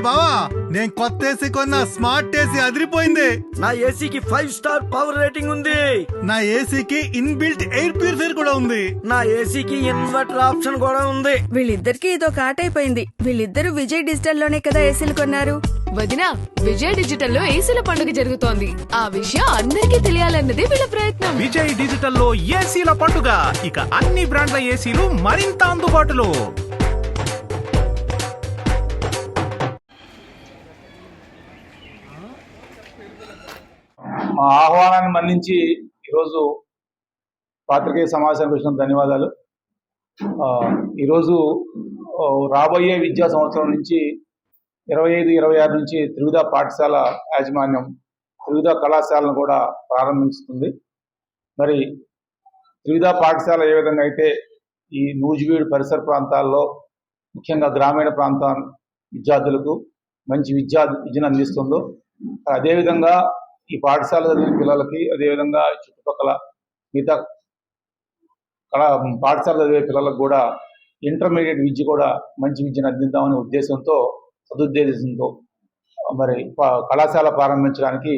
బావా నేను కొత్త ఏసీ కొన్న స్మార్ట్ ఏసీ అదిరిపోయింది. నా ఏసీకి ఫైవ్ స్టార్ పవర్ రేటింగ్ ఉంది. నా ఏసీకి ఇన్బిల్ట్ ఎయిర్ ప్యూరిఫైర్ కూడా ఉంది. నా ఏసీకి ఇన్వర్టర్ ఆప్షన్ కూడా ఉంది. వీళ్ళిద్దరికి ఇదో కాట్ అయిపోయింది. వీళ్ళిద్దరూ విజయ్ డిజిటల్లోనే కదా ఏసీలు కొన్నారు. వదిన విజయ్ డిజిటల్లో ఏసీల పండుగ జరుగుతోంది. ఆ విషయం అందరికీ తెలియాలన్నదే వీళ్ళ ప్రయత్నం. విజయ్ డిజిటల్లో ఏసీల పండుగ. ఇక అన్ని బ్రాండ్ల ఏసీలు మరింత అందుబాటులో. మా ఆహ్వానాన్ని మన్నించి ఈరోజు పాత్రికేయ సమావేశానికి వచ్చిన ధన్యవాదాలు. ఈరోజు రాబోయే విద్యా సంవత్సరం నుంచి ఇరవై ఐదు ఇరవై ఆరు నుంచి త్రివిధ పాఠశాల యాజమాన్యం త్రివిధ కళాశాలను కూడా ప్రారంభిస్తుంది మరి త్రివిధ పాఠశాల ఏ విధంగా అయితే ఈ నూజివీడు పరిసర ప్రాంతాల్లో ముఖ్యంగా గ్రామీణ ప్రాంత విద్యార్థులకు మంచి విద్యా విద్యను అందిస్తుందో అదేవిధంగా ఈ పాఠశాల చదివిన పిల్లలకి అదేవిధంగా చుట్టుపక్కల మిగతా కళా పాఠశాల చదివే పిల్లలకు కూడా ఇంటర్మీడియట్ విద్య కూడా మంచి విద్యను అందిద్దామనే ఉద్దేశంతో సదుద్దేశంతో మరి కళాశాల ప్రారంభించడానికి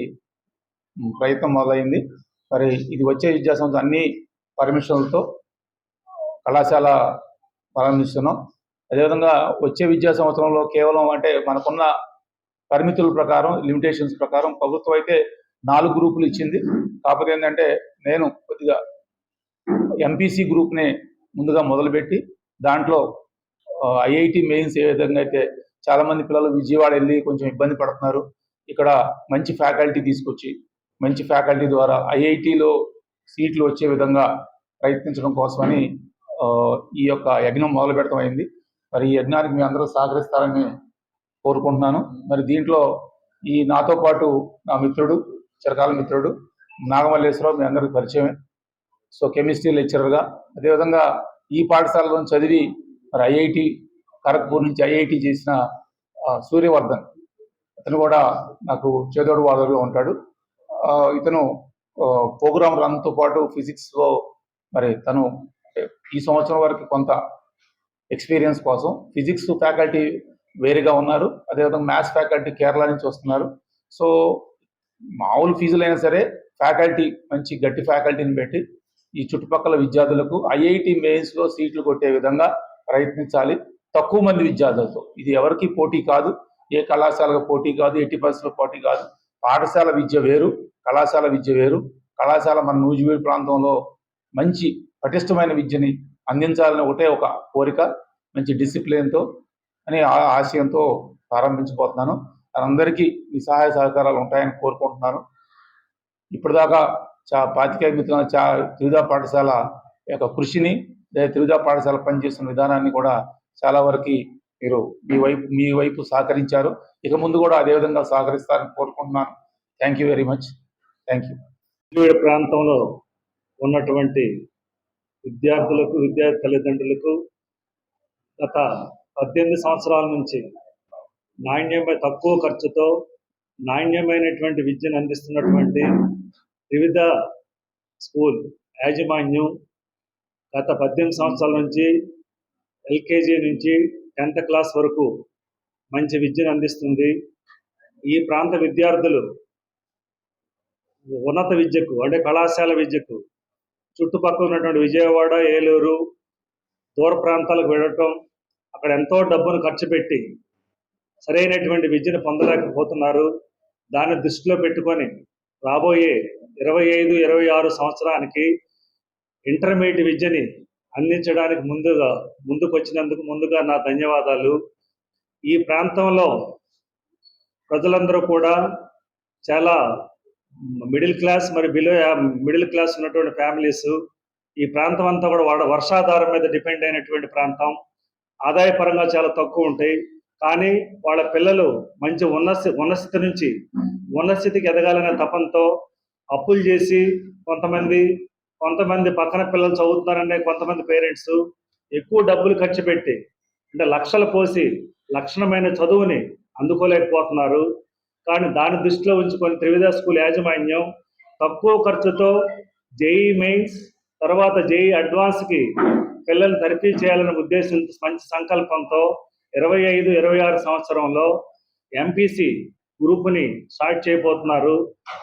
ప్రయత్నం మొదలైంది. మరి ఇది వచ్చే విద్యా సంవత్సరం అన్ని పర్మిషన్లతో కళాశాల ప్రారంభిస్తున్నాం. అదేవిధంగా వచ్చే విద్యా సంవత్సరంలో కేవలం అంటే మనకున్న పరిమితుల ప్రకారం లిమిటేషన్స్ ప్రకారం ప్రభుత్వం అయితే నాలుగు గ్రూపులు ఇచ్చింది. కాకపోతే ఏంటంటే నేను కొద్దిగా ఎంపీసీ గ్రూప్ని ముందుగా మొదలుపెట్టి దాంట్లో ఐఐటి మెయిన్స్ ఏ విధంగా అయితే చాలామంది పిల్లలు విజయవాడ వెళ్ళి కొంచెం ఇబ్బంది పడుతున్నారు. ఇక్కడ మంచి ఫ్యాకల్టీ తీసుకొచ్చి మంచి ఫ్యాకల్టీ ద్వారా ఐఐటిలో సీట్లు వచ్చే విధంగా ప్రయత్నించడం కోసమని ఈ యొక్క యజ్ఞం మొదలు పెడతాం అయింది. మరి ఈ యజ్ఞానికి మీ అందరూ సహకరిస్తారని కోరుకుంటున్నాను. మరి దీంట్లో ఈ నాతో పాటు నా మిత్రుడు చిరకాల మిత్రుడు నాగమల్లేశ్వరరావు మీ అందరికి పరిచయమే. సో కెమిస్ట్రీ లెక్చరర్గా అదేవిధంగా ఈ పాఠశాలలో చదివి మరి ఐఐటి ఖరగ్పూర్ నుంచి ఐఐటి చేసిన సూర్యవర్ధన్. అతను కూడా నాకు చేదోడు వాదోడుగా ఉంటాడు. ఇతను ప్రోగ్రామ్ రన్తో పాటు ఫిజిక్స్లో మరి తను ఈ సంవత్సరం వరకు కొంత ఎక్స్పీరియన్స్ కోసం ఫిజిక్స్ ఫ్యాకల్టీ వేరుగా ఉన్నారు. అదేవిధంగా మ్యాథ్స్ ఫ్యాకల్టీ కేరళ నుంచి వస్తున్నారు. సో మామూలు ఫీజులు అయినా సరే ఫ్యాకల్టీ మంచి గట్టి ఫ్యాకల్టీని పెట్టి ఈ చుట్టుపక్కల విద్యార్థులకు ఐఐటి మెయిన్స్లో సీట్లు కొట్టే విధంగా ప్రయత్నించాలి. తక్కువ మంది విద్యార్థులతో. ఇది ఎవరికి పోటీ కాదు. ఏ కళాశాలకు పోటీ కాదు ఎట్టి పరిస్థితుల్లో పోటీ కాదు. పాఠశాల విద్య వేరు కళాశాల విద్య వేరు. కళాశాల మన నూజివీడు ప్రాంతంలో మంచి పటిష్టమైన విద్యని అందించాలని ఒకటే ఒక కోరిక మంచి డిసిప్లిన్తో అనే ఆ- ఆశయంతో ప్రారంభించబోతున్నాను. అందరికీ మీ సహాయ సహకారాలు ఉంటాయని కోరుకుంటున్నాను. ఇప్పటిదాకా చా పాతికేయ మిత్రుల చా త్రివిధ పాఠశాల యొక్క కృషిని లేదా త్రివిధ పాఠశాల పనిచేస్తున్న విధానాన్ని కూడా చాలా వరకు మీరు మీ వైపు మీ వైపు సహకరించారు. ఇక ముందు కూడా అదే విధంగా సహకరిస్తారని కోరుకుంటున్నాను. Thank you very much thank you ప్రాంతంలో ఉన్నటువంటి విద్యార్థులకు విద్యార్థి తల్లిదండ్రులకు గత పద్దెనిమిది సంవత్సరాల నుంచి నాణ్యమైన తక్కువ ఖర్చుతో నాణ్యమైనటువంటి విద్యను అందిస్తున్నటువంటి వివిధ స్కూల్ యాజమాన్యం గత పద్దెనిమిది సంవత్సరాల నుంచి ఎల్కేజీ నుంచి టెన్త్ క్లాస్ వరకు మంచి విద్యను అందిస్తుంది. ఈ ప్రాంత విద్యార్థులు ఉన్నత విద్యకు అంటే కళాశాల విద్యకు చుట్టుపక్కల ఉన్నటువంటి విజయవాడ ఏలూరు దూర ప్రాంతాలకు వెళ్ళటం అక్కడ ఎంతో డబ్బును ఖర్చు పెట్టి సరైనటువంటి విద్యను పొందలేకపోతున్నారు. దాన్ని దృష్టిలో పెట్టుకొని రాబోయే ఇరవై ఐదు ఇరవై ఆరు సంవత్సరానికి ఇంటర్మీడియట్ విద్యని అందించడానికి ముందుగా ముందుకు వచ్చినందుకు ముందుగా నా ధన్యవాదాలు. ఈ ప్రాంతంలో ప్రజలందరూ కూడా చాలా మిడిల్ క్లాస్ మరి బిలో మిడిల్ క్లాస్ ఉన్నటువంటి ఫ్యామిలీస్ ఈ ప్రాంతం అంతా కూడా వర్షాధారం మీద డిపెండ్ అయినటువంటి ప్రాంతం. ఆదాయపరంగా చాలా తక్కువ ఉంటాయి. కానీ వాళ్ళ పిల్లలు మంచి ఉన్నత ఉన్నస్థితి నుంచి ఉన్నస్థితికి ఎదగాలనే తపంతో అప్పులు చేసి కొంతమంది కొంతమంది పక్కన పిల్లలు చదువుతున్నారనే కొంతమంది పేరెంట్స్ ఎక్కువ డబ్బులు ఖర్చు పెట్టి అంటే లక్షలు పోసి లక్షణమైన చదువుని అందుకోలేకపోతున్నారు. కానీ దాని దృష్టిలో ఉంచుకొని త్రివిధ స్కూల్ యాజమాన్యం తక్కువ ఖర్చుతో జేఈ మెయిన్స్ తర్వాత జేఈ అడ్వాన్స్కి పిల్లల్ని తరఫీ చేయాలనే ఉద్దేశంతో మంచి సంకల్పంతో ఇరవై ఐదు ఇరవై ఆరు సంవత్సరంలో ఎంపీసీ గ్రూప్ని స్టార్ట్ చేయబోతున్నారు.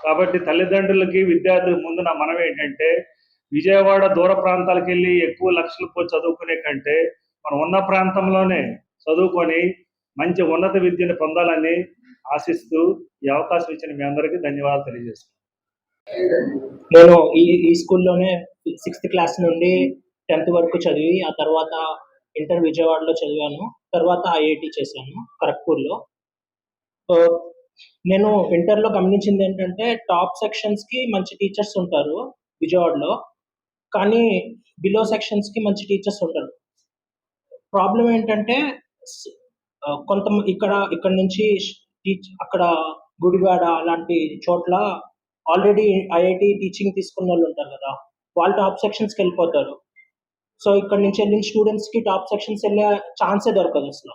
కాబట్టి తల్లిదండ్రులకి విద్యార్థుల ముందు నా మనం ఏంటంటే విజయవాడ దూర ప్రాంతాలకు వెళ్ళి ఎక్కువ లక్షలు పోయి చదువుకునే కంటే మనం ఉన్న ప్రాంతంలోనే చదువుకొని మంచి ఉన్నత విద్యను పొందాలని ఆశిస్తూ ఈ అవకాశం ఇచ్చిన మీ అందరికీ ధన్యవాదాలు తెలియజేస్తున్నాను. నేను ఈ ఈ స్కూల్లోనే సిక్స్త్ క్లాస్ నుండి టెన్త్ వరకు చదివి ఆ తర్వాత ఇంటర్ విజయవాడలో చదివాను. తర్వాత ఐఐటి చేశాను ఖరగ్పూర్లో నేను ఇంటర్లో గమనించింది ఏంటంటే టాప్ సెక్షన్స్కి మంచి టీచర్స్ ఉంటారు విజయవాడలో. కానీ బిలో సెక్షన్స్కి మంచి టీచర్స్ ఉంటారు ప్రాబ్లం ఏంటంటే కొంత ఇక్కడ ఇక్కడ నుంచి టీచ్ అక్కడ గుడివాడ అలాంటి చోట్ల ఆల్రెడీ ఐఐటి టీచింగ్ తీసుకున్న వాళ్ళు ఉంటారు కదా వాళ్ళు టాప్ సెక్షన్స్కి వెళ్ళిపోతారు. సో ఇక్కడ నుంచి వెళ్ళిన స్టూడెంట్స్కి టాప్ సెక్షన్స్ వెళ్ళే ఛాన్సే దొరకదు అసలు.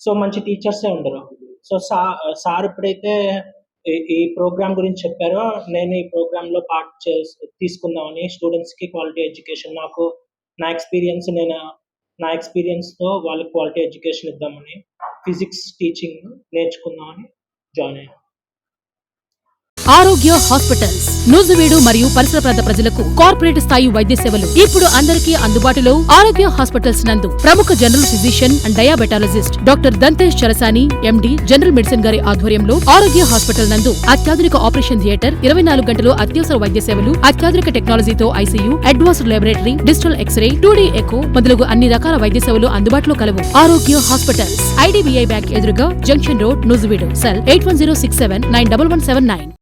సో మంచి టీచర్సే ఉండరు. సో సా సార్ ఎప్పుడైతే ఈ- ప్రోగ్రామ్ గురించి చెప్పారో నేను ఈ ప్రోగ్రాంలో పార్ట్ చే తీసుకుందామని స్టూడెంట్స్కి క్వాలిటీ ఎడ్యుకేషన్ నాకు నా ఎక్స్పీరియన్స్ నేను నా ఎక్స్పీరియన్స్తో వాళ్ళకి క్వాలిటీ ఎడ్యుకేషన్ ఇద్దామని ఫిజిక్స్ టీచింగ్ నేర్చుకుందామని జాయిన్ అయ్యాను. ఆరోగ్య హాస్పిటల్స్ నూజివీడు మరియు పరిసర ప్రాంత ప్రజలకు కార్పొరేట్ స్థాయి వైద్య సేవలు ఇప్పుడు అందరికీ అందుబాటులో ఆరోగ్య హాస్పిటల్స్ నందు ప్రముఖ general physician and diabetologist doctor Dantesh Charasani MD general medicine గారి ఆధ్వర్యంలో ఆరోగ్య హాస్పిటల్ నందు అత్యాధునిక ఆపరేషన్ థియేటర్ ఇరవై నాలుగు గంటలు అత్యవసర వైద్య సేవలు అత్యాధునిక టెక్నాలజీతో ICU advanced laboratory digital X-ray two D echo మొదలగు అన్ని రకాల వైద్య సేవలు అందుబాటులో కలవు. ఆరోగ్య హాస్పిటల్స్ ఐడిబిఐ బ్యాంక్ ఎదురుగా junction road Nuzvid cell eight one zero six seven nine double one seven nine.